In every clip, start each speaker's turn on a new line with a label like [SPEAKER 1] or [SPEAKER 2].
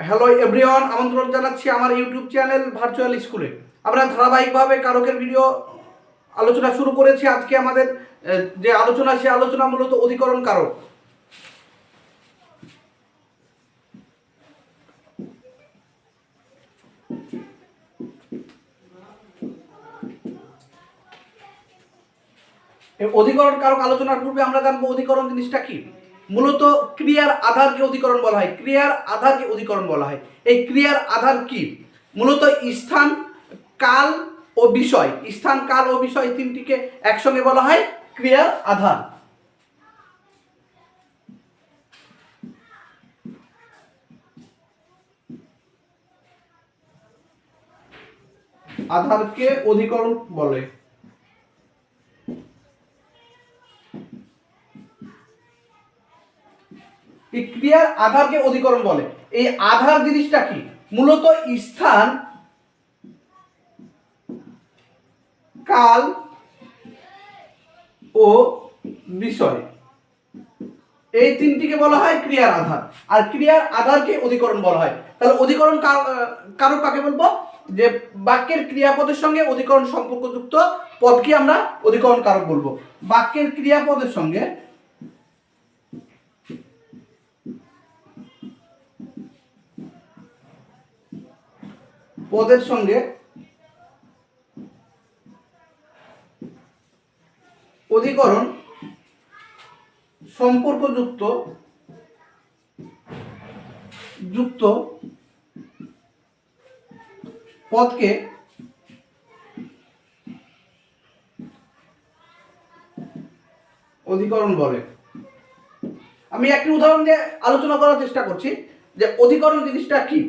[SPEAKER 1] Hello everyone আমন্ত্রণ জানাচ্ছি আমার ইউটিউব চ্যানেল ভার্চুয়াল স্কুলে আমরা ধারাবাহিকভাবে কারকের ভিডিও আলোচনা শুরু করেছি। আজকে আমাদের যে আলোচনা, সে আলোচনা মূলত অধিকরণ কারক। অধিকরণ কারক আলোচনার পূর্বে আমরা জানব অধিকরণ জিনিসটা কি। মূলত ক্রিয়ার আধারকে অধিকরণ বলা হয়? ক্রিয়ার আধারকে অধিকরণ বলা হয়? এই ক্রিয়ার আধার কি? মূলত স্থান, কাল ও বিষয়। স্থান, কাল ও বিষয় তিনটিকে একসঙ্গে বলা হয় ক্রিয়ার আধার। আধারকে অধিকরণ বলে। এই ক্রিয়ার আধারকে অধিকরণ বলে। এই আধার জিনিসটা কি? মূলত স্থান, কাল ও বিষয়। এই তিনটিকে বলা হয় ক্রিয়ার আধার। আর ক্রিয়ার আধারকে অধিকরণ বলা হয়। তাহলে অধিকরণ কার- কাকে বলব? যে বাক্যের ক্রিয়াপদের সঙ্গে অধিকরণ সম্পর্কযুক্ত পদকে আমরা অধিকরণ কারক বলব। বাক্যের ক্রিয়াপদের সঙ্গে পদের সঙ্গে অধিকরণ সম্পর্কযুক্ত, যুক্ত পদকে অধিকরণ বলে। আমি একটি উদাহরণ দিয়ে আলোচনা করার চেষ্টা করছি যে অধিকরণ জিনিসটা কি?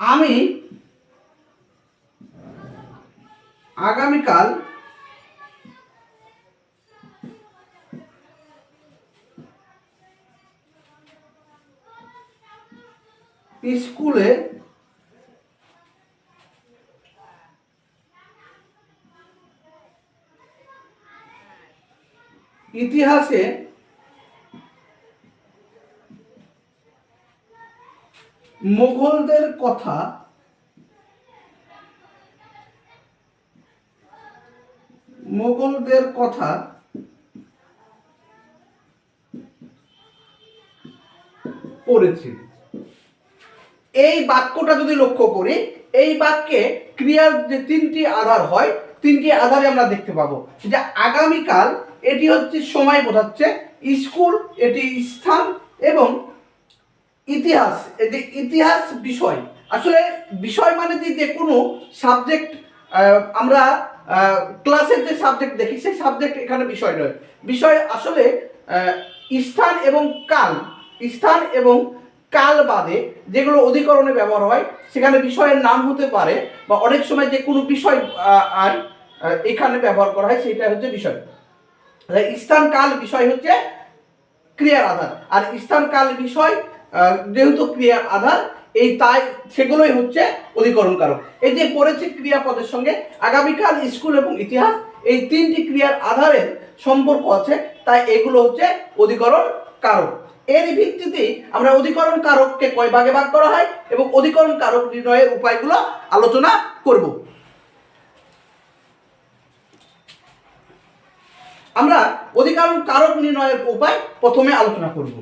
[SPEAKER 1] আমি আগামীকাল স্কুলে ইতিহাসে মুঘলদের কথা মুঘলদের কথা পড়েছি। এই বাক্যটা যদি লক্ষ্য করি, এই বাক্যে ক্রিয়ার যে তিনটি আধার হয়, তিনটি আধারে আমরা দেখতে পাবো। যে আগামীকাল এটি হচ্ছে সময় বোঝাচ্ছে, স্কুল, এটি স্থান এবং ইতিহাস, এই যে ইতিহাস বিষয়, আসলে বিষয় মানে যে যে কোনো সাবজেক্ট আমরা ক্লাসের যে সাবজেক্ট দেখি, সেই সাবজেক্ট এখানে বিষয় নয়। বিষয় আসলে স্থান এবং কাল, স্থান এবং কাল বাদে যেগুলো অধিকরণে ব্যবহার হয়, সেখানে বিষয়ের নাম হতে পারে, বা অনেক সময় যে কোনো বিষয় আর এখানে ব্যবহার করা হয়, সেটা হচ্ছে বিষয়। স্থান, কাল বিষয় হচ্ছে ক্রিয়ার আধার, আর স্থান, কাল বিষয় যেহেতু ক্রিয়ার আধার, এই তাই সেগুলোই হচ্ছে অধিকরণ কারক এই যে পড়েছে ক্রিয়াপদের সঙ্গে, আগামীকাল স্কুল এবং ইতিহাস, এই তিনটি ক্রিয়ার আধারের সম্পর্ক আছে, তাই এগুলো হচ্ছে অধিকরণ কারক এর ভিত্তিতে আমরা অধিকরণ কারককে কয় ভাগে ভাগ করা হয় এবং অধিকরণ কারক নির্ণয়ের উপায়গুলো আলোচনা করব। আমরা অধিকরণ কারক নির্ণয়ের উপায় প্রথমে আলোচনা করব।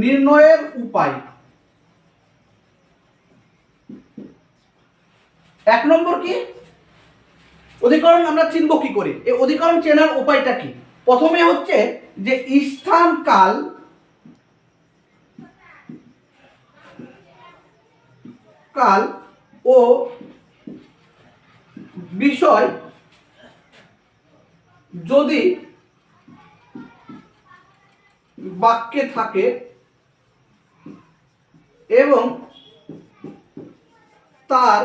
[SPEAKER 1] নির্ণয়ের উপায়। এক নম্বর কি? অধিকরণ আমরা চিনব কি করে? এই অধিকরণ চেনার উপায়টা কি? প্রথমে হচ্ছে যে স্থান কাল কাল ও বিষয় যদি বাক্যে থাকে এবং তার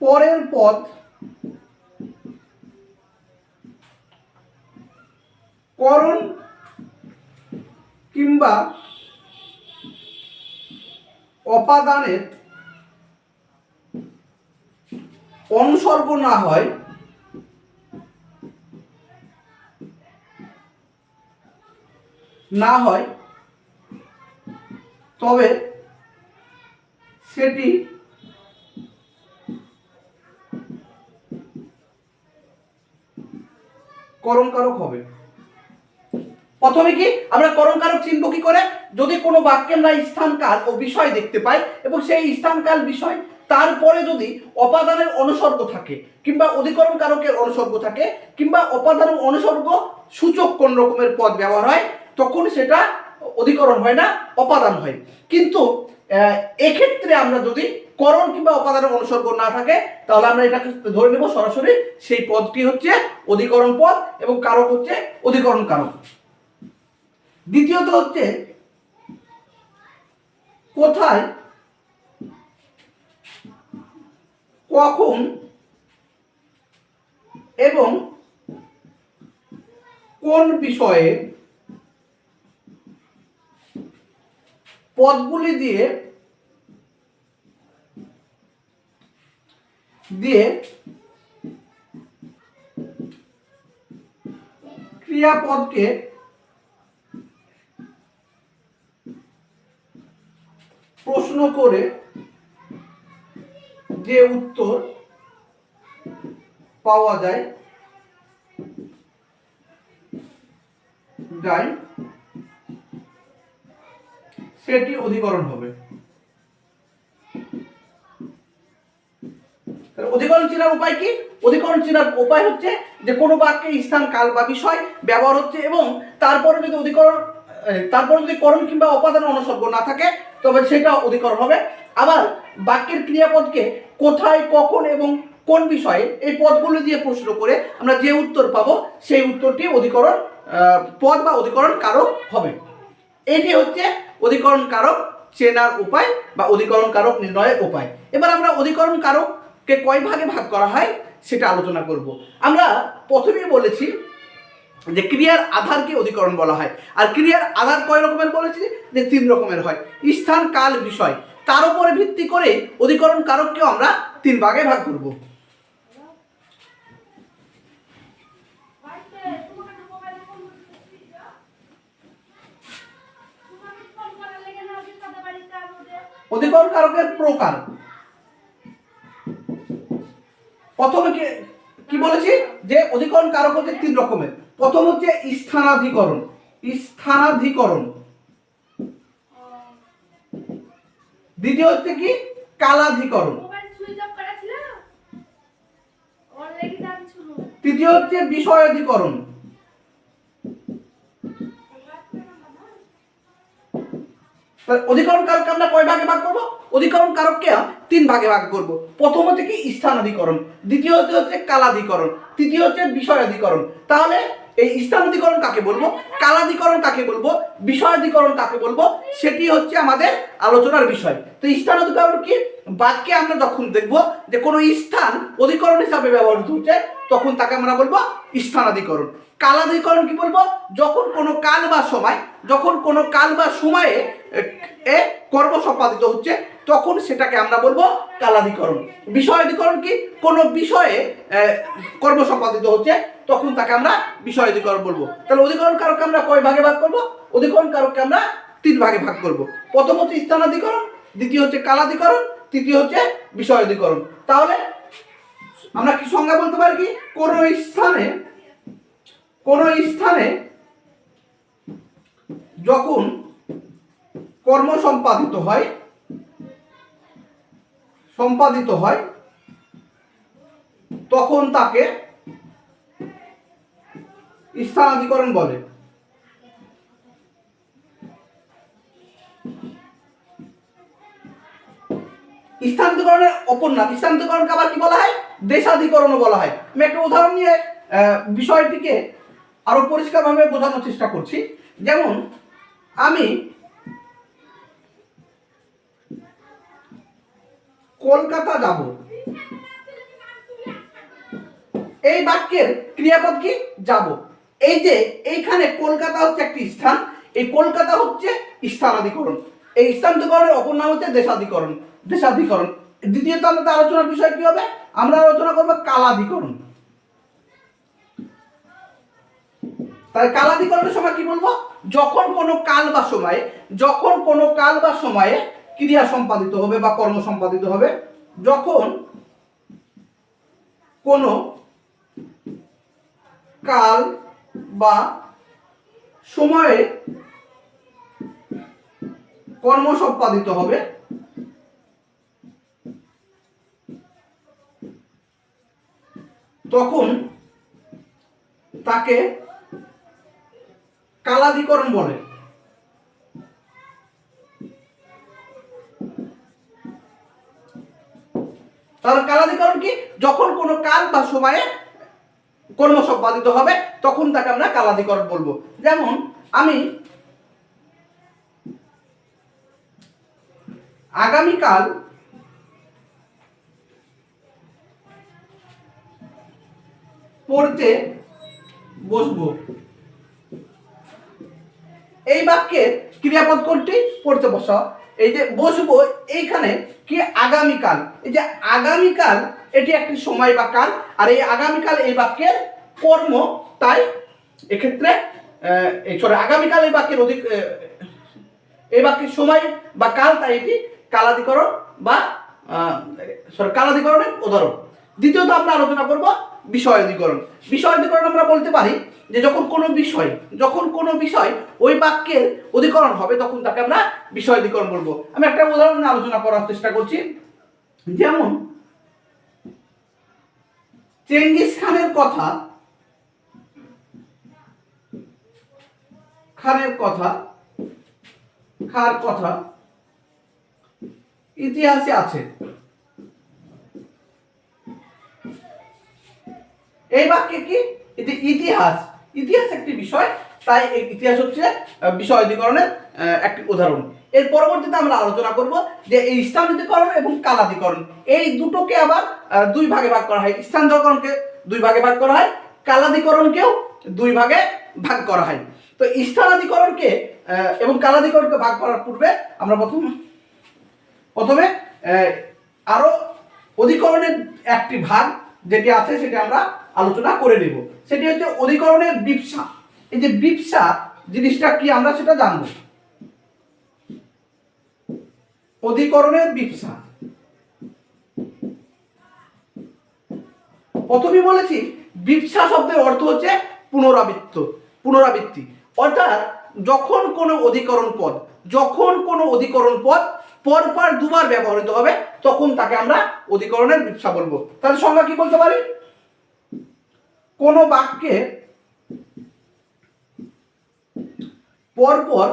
[SPEAKER 1] পরের পদ করণ কিংবা অপাদানের অনুসর্গ না হয় না হয় তবে সেটি করণকারক হবে। প্রথমে কি আমরা করণকারক চিনব কি করে? যদি কোনো বাক্যে আমরা স্থান কাল ও বিষয় দেখতে পাই এবং সেই স্থান কাল বিষয় তারপরে যদি অপাদানের অনুসর্গ থাকে কিংবা অধিকরণ কারকের অনুসর্গ থাকে কিংবা অপাদান অনুসর্গ সূচক কোন রকমের পদ ব্যবহার হয়, তখন সেটা অধিকরণ হয় না, অপাদান হয়। কিন্তু এক্ষেত্রে আমরা যদি করণ কিংবা অপাদানের অনুসর্গ না থাকে, তাহলে আমরা এটাকে ধরে নেব সরাসরি, সেই পদটি হচ্ছে অধিকরণ পদ এবং কারক হচ্ছে অধিকরণ কারক। দ্বিতীয়ত হচ্ছে, কোথায় কখন এবং কোন বিষয়ে পদগুলি দিয়ে দিয়ে ক্রিয়াপদকে প্রশ্ন করে যে উত্তর পাওয়া যায় যায় সেটি অধিকরণ হবে। অধিকরণ চেনার উপায় কি? অধিকরণ চেনার উপায় হচ্ছে যে কোনো বাক্যে স্থান, কাল বা বিষয়, ব্যবহার হচ্ছে এবং তারপরে যদি অধিকরণ তারপরে যদি করণ কিংবা অপাদান অনুসর্গ না থাকে, তবে সেটা অধিকরণ হবে। আবার বাক্যের ক্রিয়াপদকে কোথায়, কখন এবং কোন বিষয়ে এই পদগুলো দিয়ে প্রশ্ন করে আমরা যে উত্তর পাবো, সেই উত্তরটি অধিকরণ পদ বা অধিকরণ কারক হবে। এটি হচ্ছে অধিকরণ কারক চেনার উপায় বা অধিকরণ কারক নির্ণয়ের উপায়। এবার আমরা অধিকরণ কারককে কয় ভাগে ভাগ করা হয় সেটা আলোচনা করব। আমরা প্রথমেই বলেছি যে ক্রিয়ার আধারকে অধিকরণ বলা হয়। আর ক্রিয়ার আধার কয় রকমের বলেছি? যে তিন রকমের হয়। স্থান, কাল, বিষয়। তার উপরে ভিত্তি করে অধিকরণ কারককেও আমরা তিন ভাগে ভাগ করব। অধিকরণ কারকের প্রকার। প্রথমে কি কি বলেছি? যে অধিকরণ কারক হচ্ছে তিন রকমের। প্রথম হচ্ছে স্থানাধিকরণ। স্থানাধিকরণ। দ্বিতীয় হচ্ছে কি? কালাধিকরণ। তৃতীয় হচ্ছে বিষয়াধিকরণ। অধিকরণ কারককে আমরা কয় ভাগে ভাগ করব? অধিকরণ কারককে তিন ভাগে ভাগ করব। প্রথম হচ্ছে কি স্থানাধিকরণ, দ্বিতীয় হচ্ছে কালাধিকরণ, তৃতীয় হচ্ছে বিষয়াধিকরণ। তাহলে এই স্থানাধিকরণ কাকে বলব? কালাধিকরণ কাকে বলব? বিষয়াধিকরণ কাকে বলব? সেটি হচ্ছে আমাদের আলোচনার বিষয়। তো স্থান স্থানাধিকরণ কি? বাক্যে আমরা যখন দেখব যে কোনো স্থান অধিকরণ হিসাবে ব্যবহৃত হচ্ছে তখন তাকে আমরা বলব স্থানাধিকরণ। কালাধিকরণ কি বলব? যখন কোনো কাল বা সময় যখন কোনো কাল বা সময়ে এ, কর্ম সম্পাদিত হচ্ছে তখন সেটাকে আমরা বলব কালাধিকরণ। বিষয়াধিকরণ কি? কোনো বিষয়ে কর্ম সম্পাদিত হচ্ছে তখন তাকে আমরা বিষয়াধিকরণ বলব। তাহলে অধিকরণ কারককে আমরা কয় ভাগে ভাগ করব? অধিকরণ কারককে আমরা তিন ভাগে ভাগ করব। প্রথম হচ্ছে স্থানাধিকরণ দ্বিতীয় হচ্ছে কালাধিকরণ তৃতীয় হচ্ছে বিষয়াধিকরণ। তাহলে আমরা কি সংজ্ঞা বলতে পারি কি? কোন স্থানে কোন স্থানে যখন কর্ম সম্পাদিত হয় সম্পাদিত হয়, তখন তাকে স্থানাধিকরণ বলে। স্থানান্তকরণের অপর নাম স্থানান্তকরণকে আবার কি বলা হয়? দেশাধিকরণও বলা হয়। আমি একটা উদাহরণ নিয়ে বিষয়টিকে আরও পরিষ্কারভাবে বোঝানোর চেষ্টা করছি। যেমন, আমি কলকাতা যাব। এই বাক্যের ক্রিয়াপদ কি? যাব। এই যে, এইখানে কলকাতা হচ্ছে একটি স্থান, এই কলকাতা হচ্ছে স্থানাধিকরণ। এই স্থানাধিকরণের অপর নাম হচ্ছে দেশাধিকরণ। দেশাধিকরণ দ্বিতীয়ত আমাদের আলোচনার বিষয় কি হবে? আমরা আলোচনা করব কালাধিকরণ। তাহলে কালাধিকরণের সময় কি বলব? যখন কোনো কাল বা সময়ে, যখন কোনো কাল বা সময়ে ক্রিয়া সম্পাদিত হবে বা কর্ম সম্পাদিত হবে, যখন কোনো কাল বা সময়ে কর্ম সম্পাদিত হবে তখন তাকে কালাধিকরণ বলে। তাহলে কালাধিকরণ কি? যখন কোনো কাল বা সময়ে কর্ম সম্পাদিত হবে, তখন তাকে আমরা কালাধিকরণ বলব। যেমন, আমি আগামীকাল পড়তে বসবো। এই বাক্যের ক্রিয়াপদ কোনটি? পড়তে বসা। এই যে বসবো, এইখানে কি আগামীকাল? এই যে আগামীকাল, এটি একটি সময় বা কাল। আর এই আগামীকাল এই বাক্যের কর্ম, তাই এক্ষেত্রে সরি আগামীকাল এই বাক্যের অধিক এই বাক্যের সময় বা কাল, তাই এটি কালাধিকরণ বা সরি কালাধিকরণের উদাহরণ। দ্বিতীয়ত আমরা আলোচনা করব বিষয় অধিকরণ। বিষয় অধিকরণ আমরা বলতে পারি যে যখন কোনো বিষয়, যখন কোনো বিষয় ওই বাক্যের অধিকরণ হবে, তখন তাকে আমরা বিষয় অধিকরণ বলব। আমি একটা উদাহরণ আলোচনা করার চেষ্টা করছি। যেমন, চেঙ্গিস খানের কথা খানের কথা, খার কথা ইতিহাসে আছে। এই বাক্যে কি? এটি ইতিহাস। ইতিহাস একটি বিষয় তাই এই ইতিহাস হচ্ছে বিষয় অধিকরণের একটি উদাহরণ। এর পরবর্তীতে আমরা আলোচনা করব যে এই স্থানাধিকরণ এবং কালাধিকরণ এই দুটোকে আবার দুই ভাগে ভাগ করা হয়। স্থানাধিকরণকে দুই ভাগে ভাগ করা হয় কালাধিকরণকেও দুই ভাগে ভাগ করা হয়। তো স্থানাধিকরণকে আহ, এবং কালাধিকরণকে ভাগ করার পূর্বে আমরা প্রথম প্রথমে আহ, আরও অধিকরণের একটি ভাগ যেটি আছে সেটি আমরা আলোচনা করে নেব। সেটি হচ্ছে অধিকরণের বিপসা। এই যে বিপসা জিনিসটা কি আমরা সেটা জানব। অধিকরণের বিপসা। প্রথমে বলেছি, বিপসা শব্দের অর্থ হচ্ছে পুনরাবৃত্ত, পুনরাবৃত্তি। অর্থাৎ যখন কোনো অধিকরণ পদ, যখন কোনো অধিকরণ পদ পরপর দুবার ব্যবহৃত হবে, তখন তাকে আমরা অধিকরণের বিপসা বলব। তাহলে সংজ্ঞা কি বলতে পারি? কোনো বাক্যে পরপর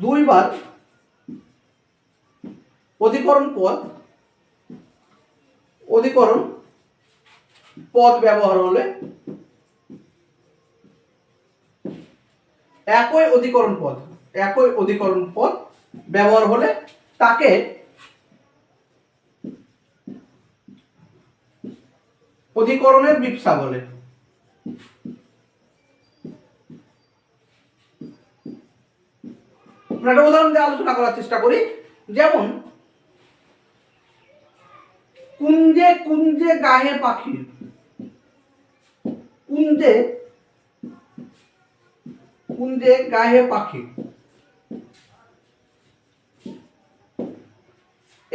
[SPEAKER 1] দুইবার অধিকরণ পদ অধিকরণ পদ ব্যবহার হলে একই অধিকরণ পদ, একই অধিকরণ পদ ব্যবহার হলে তাকে অধিকরণের বিপসা বলে। একটা উদাহরণ দিয়ে আলোচনা করার চেষ্টা করি। যেমন, কুঞ্জে কুঞ্জে গায়ে পাখি। কুঞ্জে কুঞ্জে গায়ে পাখি।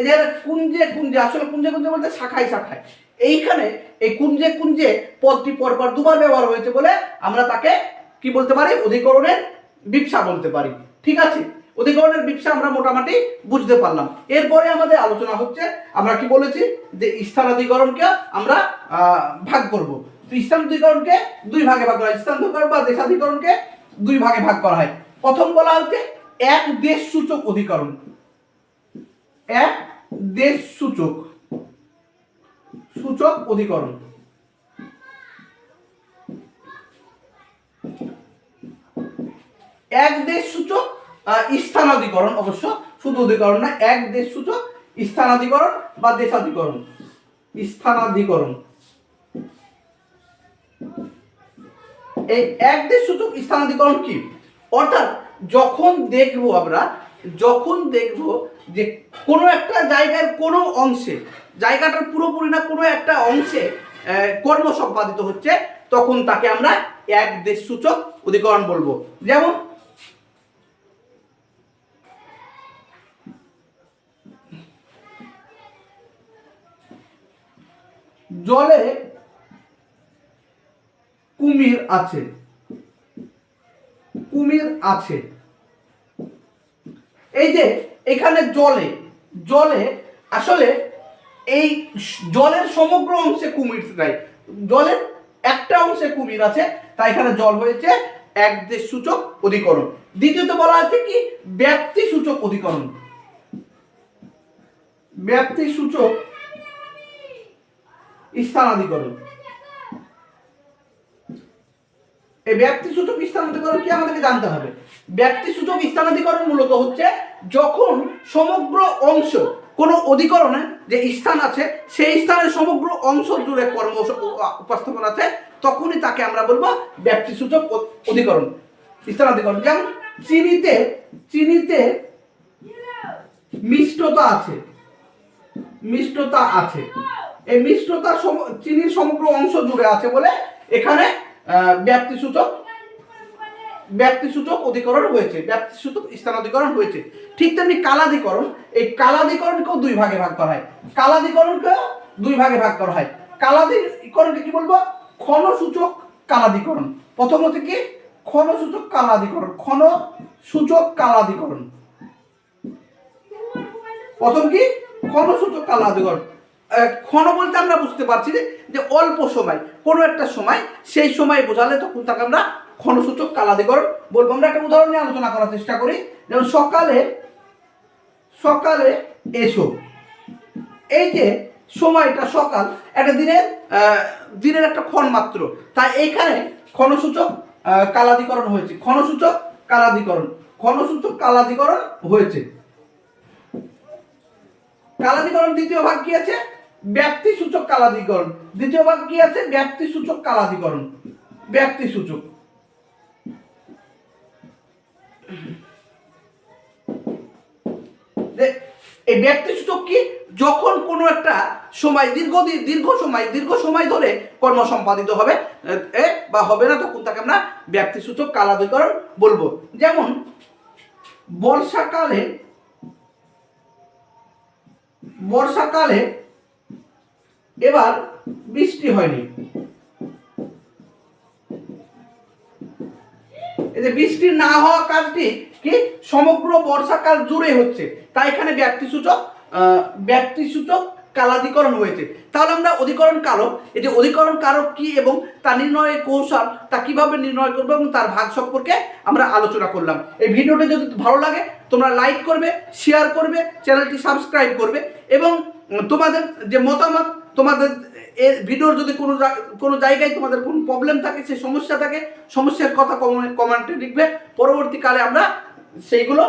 [SPEAKER 1] যে কুঞ্জে কুঞ্জে, আসলে কুঞ্জে কুঞ্জে বলতে শাখায় শাখায়। এইখানে এই কুঞ্জে কুঞ্জে পদটি পরপর দুবার ব্যবহার হয়েছে বলে আমরা তাকে কি বলতে পারি? অধিকরণের বিপসা বলতে পারি। ঠিক আছে? অধিকরণের বিপসা আমরা মোটামুটি বুঝতে পারলাম। এরপরে আমাদের আলোচনা হচ্ছে, আমরা কি বলেছি? যে স্থানাধিকরণকে আমরা ভাগ করব। স্থানাধিকরণকে দুই ভাগে ভাগ করা হয়। স্থানাধিকরণ বা দেশাধিকরণকে দুই ভাগে ভাগ করা হয়। প্রথম বলা হচ্ছে এক দেশ সূচক অধিকরণ। এক দেশ সূচক। সূচক অধিকরণ। এক দেশ সূচক স্থানাধিকরণ, অবশ্য শুধু অধিকরণ না, এক দেশ সূচক, স্থানাধিকরণ বা দেশাধিকরণ। স্থানাধিকরণ। এই এক দেশ সূচক স্থানান্তরিকরণ কি? অর্থাৎ যখন দেখব আমরা, যখন দেখব যে কোনো একটা জায়গার কোনো অংশে, জায়গাটার পুরোপুরি না কোনো একটা অংশে কর্ম সম্পাদিত হচ্ছে, তখন তাকে আমরা এক দেশ সূচক অধিকরণ বলব। যেমন, জলে কুমির আছে। কুমির আছে। এই যে এখানে জলে জলে আসলে এই জলের সমগ্র অংশে কুমির নাই। জলের একটা অংশে কুমির আছে তাই এখানে জল হয়েছে এক দেশ সূচক অধিকরণ। দ্বিতীয়ত বলা আছে কি? ব্যাপ্তি সূচক অধিকরণ। ব্যাপ্তি সূচক স্থানাধিকরণ। এই ব্যক্তি সূচক স্থানাধিকরণ কি আমাদেরকে জানতে হবে? ব্যক্তি সূচক স্থানাধিকরণ মূলত হচ্ছে যখন সমগ্র অংশ, কোন অধিকরণে যে স্থান আছে, সেই স্থানের সমগ্র অংশ জুড়ে কর্ম উপস্থাপন আছে, তখনই তাকে আমরা বলব ব্যক্তি সূচক অধিকরণ। স্থানাধিকরণ। যেমন চিনিতে চিনিতে মিষ্টতা আছে। মিষ্টতা আছে। এই মিষ্টতা চিনির সমগ্র অংশ জুড়ে আছে বলে এখানে আহ, ব্যাপ্তি সূচক অধিকরণ হয়েছে ব্যাপ্তিসূচক স্থানাধিকরণ হয়েছে। ঠিক তেমনি কালাধিকরণ এই কালাধিকরণকেও দুই ভাগে ভাগ করা হয়। কালাধিকরণকেও দুই ভাগে ভাগ করা হয়। কালাধিকরণকে কি বলব? ক্ষণসূচক কালাধিকরণ। প্রথমত কি? ক্ষণসূচক কালাধিকরণ ক্ষণ সূচক কালাধিকরণ। প্রথম কি? ক্ষণসূচক কালাধিকরণ। ক্ষণ বলতে আমরা বুঝতে পারছি যে যে অল্প সময়, কোনো একটা সময়, সেই সময় বোঝালে তখন তাকে আমরা ক্ষণসূচক কালাধিকরণ বলব। আমরা একটা উদাহরণ নিয়ে আলোচনা করার চেষ্টা করি। যেমন সকালে সকালে এসো। এই যে সময়টা সকাল, একটা দিনের দিনের একটা ক্ষণ মাত্র। তাই এইখানে ক্ষণসূচক কালাধিকরণ হয়েছে। ক্ষণসূচক কালাধিকরণ ক্ষণসূচক কালাধিকরণ হয়েছে। কালাধিকরণ দ্বিতীয় ভাগ কি আছে? ব্যক্তি সূচক কালাধিকরণ। দ্বিতীয় ভাগ কি আছে? ব্যক্তি সূচক কালাধিকরণ। ব্যক্তি সূচক এই ব্যক্তি সূচক কি? যখন কোনো একটা সময় দীর্ঘদিন দীর্ঘ সময় দীর্ঘ সময় ধরে কর্ম সম্পাদিত হবে এ, বা হবে না তখন তাকে আমরা ব্যক্তি সূচক কালাধিকরণ বলব। যেমন বর্ষাকালে বর্ষাকালে এবার বৃষ্টি হয়নি। এই যে বৃষ্টি না হওয়া কাজটি কি? সমগ্র বর্ষাকাল জুড়ে হচ্ছে। তাই এখানে ব্যক্তি সূচক আহ, ব্যক্তি সূচক কালাধিকরণ হয়েছে। তাহলে আমরা অধিকরণ কারক। এই যে অধিকরণ কারক কি এবং তা নির্ণয়ের কৌশল তা কীভাবে নির্ণয় করব এবং তার ভাগ সম্পর্কে আমরা আলোচনা করলাম। এই ভিডিওটি যদি ভালো লাগে তোমরা লাইক করবে শেয়ার করবে চ্যানেলটি সাবস্ক্রাইব করবে এবং তোমাদের যে মতামত তোমাদের এর ভিডিওর যদি কোনো কোনো জায়গায় তোমাদের কোনো প্রবলেম থাকে সেই সমস্যা থাকে, সমস্যার কথা কমেন্টে লিখবে, পরবর্তীকালে আমরা সেইগুলো